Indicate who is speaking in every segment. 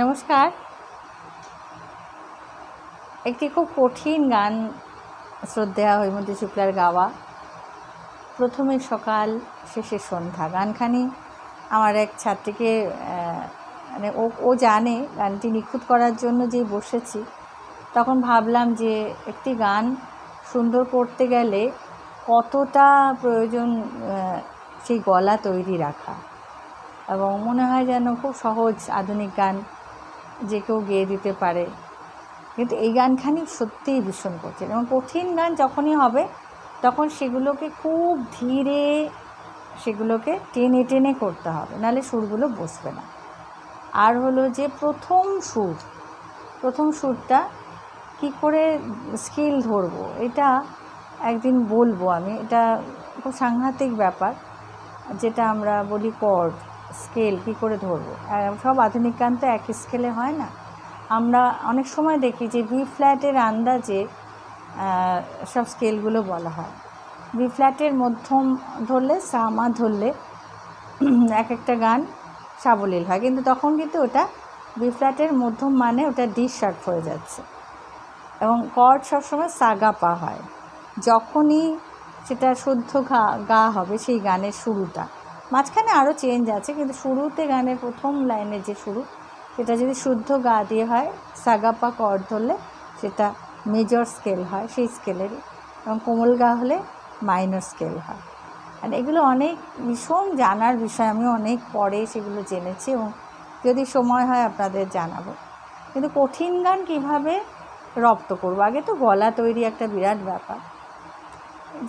Speaker 1: নমস্কার। একটি খুব কঠিন গান শ্রদ্ধেয়া হৈমন্তী শুক্লার গাওয়া। প্রথমে সকাল, শেষে সন্ধ্যা গানখানি। আমার এক ছাত্রীকে মানে ও ও জানে গানটি নিখুঁত করার জন্য যেই বসেছি। তখন ভাবলাম যে একটি গান সুন্দর করতে গেলে কতটা প্রয়োজন সেই গলা তৈরি রাখা। এবং মনে হয় যেন খুব সহজ আধুনিক গান। যে কেউ গেয়ে দিতে পারে। কিন্তু এই গানখানি সত্যিই ভীষণ কঠিন এবং কঠিন গান যখনই হবে, তখন সেগুলোকে খুব ধীরে সেগুলোকে টেনে টেনে করতে হবে, নাহলে সুরগুলো বসবে না। আর হলো যে প্রথম সুর, প্রথম সুরটা কি করে স্কিল ধরবো, এটা একদিন বলব আমি, এটা খুব সাংঘাতিক ব্যাপার, যেটা আমরা বলি কর্ড স্কেল কী করে ধরবো? সব আধুনিক গান তো একই স্কেলে হয় না? আমরা অনেক সময় দেখি যে ভি ফ্ল্যাটের আন্দাজে সব স্কেলগুলো বলা হয়। ভি ফ্ল্যাটের মধ্যম ধরলে, সামা ধরলে, এক একটা গান সাবলীল হয়। কিন্তু তখন কিন্তু ওটা বি ফ্ল্যাটের মধ্যম মানে ওটা ডি হয়ে যাচ্ছে। এবং কর্ড সবসময় সাগা পা হয়। যখনই সেটা শুদ্ধ গা গা হবে সেই গানের শুরুটা। মাঝখানে আরও চেঞ্জ আছে, কিন্তু শুরুতে গানের প্রথম লাইনের যে শুরু, সেটা যদি শুদ্ধ গা দিয়ে হয় সাগাপা কর ধরলে সেটা মেজর স্কেল হয়, সেই স্কেলেরই এবং কোমল গা হলে মাইনর স্কেল হয়। আর এগুলো অনেক, ভীষণ জানার বিষয় আমি অনেক পরে সেগুলো জেনেছি এবং যদি সময় হয় আপনাদের জানাব। কিন্তু কঠিন গান কীভাবে রপ্ত করব? আগে তো গলা তৈরি একটা বিরাট ব্যাপার।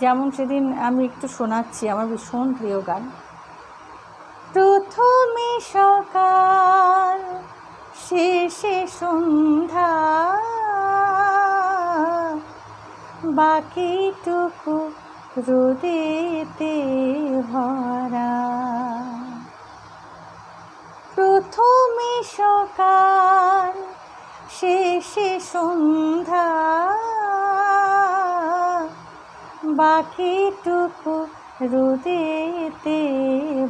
Speaker 1: যেমন সেদিন আমি একটু শোনাচ্ছি, আমার ভীষণ প্রিয় গান। প্রথমে সকাল শেষে সন্ধ্যা। বাকিটুকু রোদেতে ভরা। প্রথমে সকাল শেষে সন্ধ্যা। বাকিটুকু রোদেতে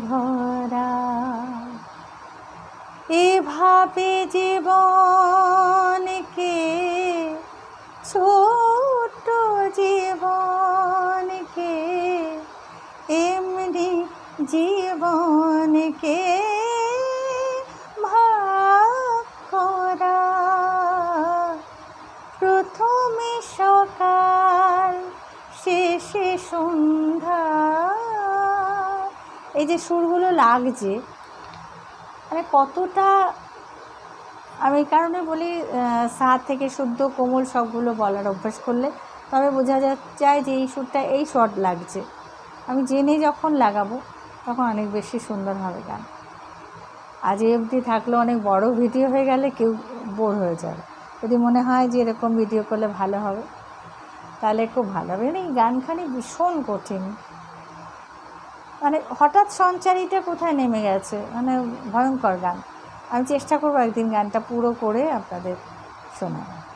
Speaker 1: ভরা। এভাবে জীবনকে ছোট জীবনকে এমনি জীবনকে প্রথমে সকাল শেষে সন্ধ্যা এই যে সুরগুলো লাগছে মানে কতটা আমি এই কারণে বলি আহ, সা থেকে শুদ্ধ কোমল সবগুলো বলার অভ্যাস করলে তবে বোঝা যায় যে এই সুরটা এই শট লাগছে। আমি জেনে যখন লাগাবো তখন অনেক বেশি সুন্দর হবে গান। আজ অবধি থাকলেও অনেক বড় ভিডিও হয়ে গেলে কেউ বোর হয়ে যাবে। যদি মনে হয় যে এরকম ভিডিও করলে ভালো হবে তাহলে খুব ভালো হবে। মানে এই গানখানি ভীষণ কঠিন। মানে হঠাৎ সঞ্চারিটা কোথায় নেমে গেছে? মানে ভয়ঙ্কর গান। আমি চেষ্টা করব একদিন গানটা পুরো করে আপনাদের শোনাবো